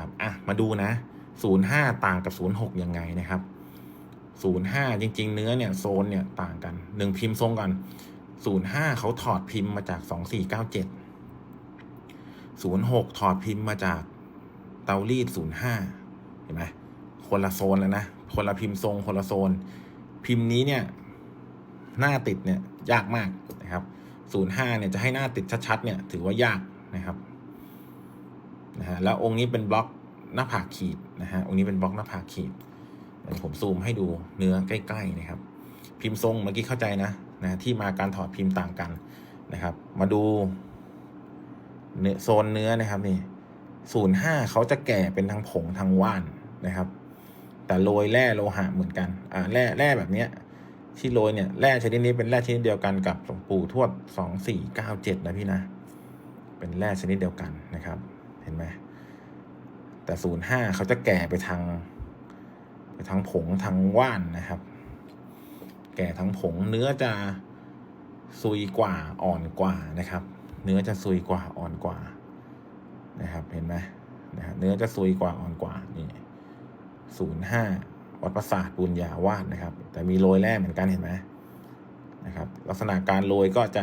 นะครับอะมาดูนะศูนย์ห้าต่างกับศูนย์หกยังไงนะครับศูนย์ห้าจริง ๆ เนื้อเนี่ยโซนเนี่ยต่างกันหนึ่งพิมพ์ทรงก่อนศูนย์ห้าเขาถอดพิมพ์มาจากสองสี่เก้าเจ็ดศูนย์หกถอดพิมพ์มาจากเตารีดศูนย์ห้าเห็นไหมคนละโซนแล้วนะคนละพิมพ์ทรงคนละโซน พิมพ์นี้เนี่ยหน้าติดเนี่ยยากมากนะครับศูนย์ห้าเนี่ยจะให้หน้าติดชัดๆ เนี่ยถือว่ายากนะครับ นะฮะแล้วองค์นี้เป็นบล็อกหน้าผากขีดนะฮะองค์นี้เป็นบล็อกหน้าผากขีดผมซูมให้ดูเนื้อใกล้ ๆนะครับ พิมพ์ทรงเมื่อกี้เข้าใจนะนะที่มาการถอดพิมพ์ต่างกันนะครับ มาดูเนื้อโซนเนื้อนะครับนี่ศูนย์ห้าเขาจะแก่เป็นทางผงทางว่านนะครับ แต่โรยแร่โลหะเหมือนกันอ่าแร่แร่แบบเนี้ยที่โรยเนี่ยแร่ชนิดนี้เป็นแร่ชนิดเดียวกันกับหลวงปู่ทวดสองสี่เก้าเจ็ดนะพี่นะ เป็นแร่ชนิดเดียวกันนะครับ ห็นไหมแต่ศูนย์ห้าเขาจะแก่ไปทางไปทางผงทางว่านนะครับ แก่ทางผงเนื้อจะซุยกว่าอ่อนกว่านะครับ เนื้อจะซุยกว่าอ่อนกว่านะครับ เห็นไหมนะครับเนื้อจะซุยกว่าอ่อนกว่านี่ศูนย์ห้าวัดประสาทปุญญาวาดนะครับ แต่มีโรยแร่เหมือนกันเห็นไหมนะครับ ลักษณะการโรยก็จะ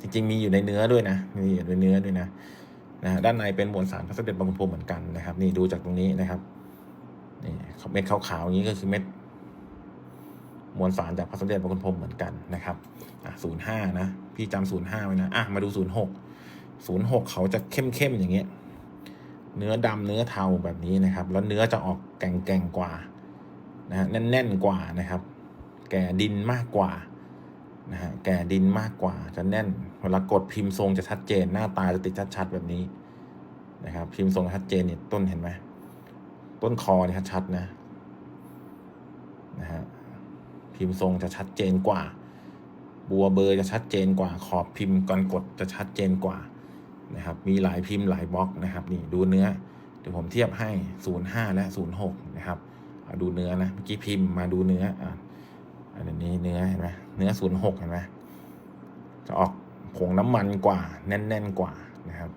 จริงๆ มีอยู่ในเนื้อด้วยนะ มีอยู่ในเนื้อด้วยนะนะฮะด้านในเป็นมวลสารพระสมเด็จบางพรมเหมือนกันนะครับ นี่ดูจากตรงนี้นะครับนี่เม็ดขาวๆอย่างนี้ก็คือเม็ดมวลสารจากพระสมเด็จพระคุณพรมเหมือนกันนะครับอะศูนย์ห้านะ พี่จำศูนย์ห้าไว้นะ อะ มาดูศูนย์หกศูนย์หกเขาจะเข้มๆอย่างเงี้ย เนื้อดำเนื้อเทาแบบนี้นะครับ แล้วเนื้อจะออกแก่งๆกว่า นะฮะแน่น ๆ กว่านะครับ แก่ดินมากกว่า นะฮะแก่ดินมากกว่าจะแน่น เวลากดพิมพ์ทรงจะชัดเจน หน้าตาจะติดชัดๆแบบนี้นะครับ พิมพ์ทรงชัดเจนเนี่ยต้นเห็นไหมต้นคอเนี่ยชัดๆนะนะฮะพิมพ์ทรงจะชัดเจนกว่า บัวเบอร์จะชัดเจนกว่า ขอบพิมพ์ก่อนกดจะชัดเจนกว่านะครับ มีหลายพิมพ์หลายบล็อกนะครับ นี่ดูเนื้อเดี๋ยวผมเทียบให้ 05 และ 06 นะครับเอาดูเนื้อนะเมื่อกี้พิมพ์มาดูเนื้ออะ อันนี้เนื้อเห็นไหมเนื้อศูนย์หกเห็นไหมจะออกผงน้ำมันกว่า แน่น ๆ กว่านะครับ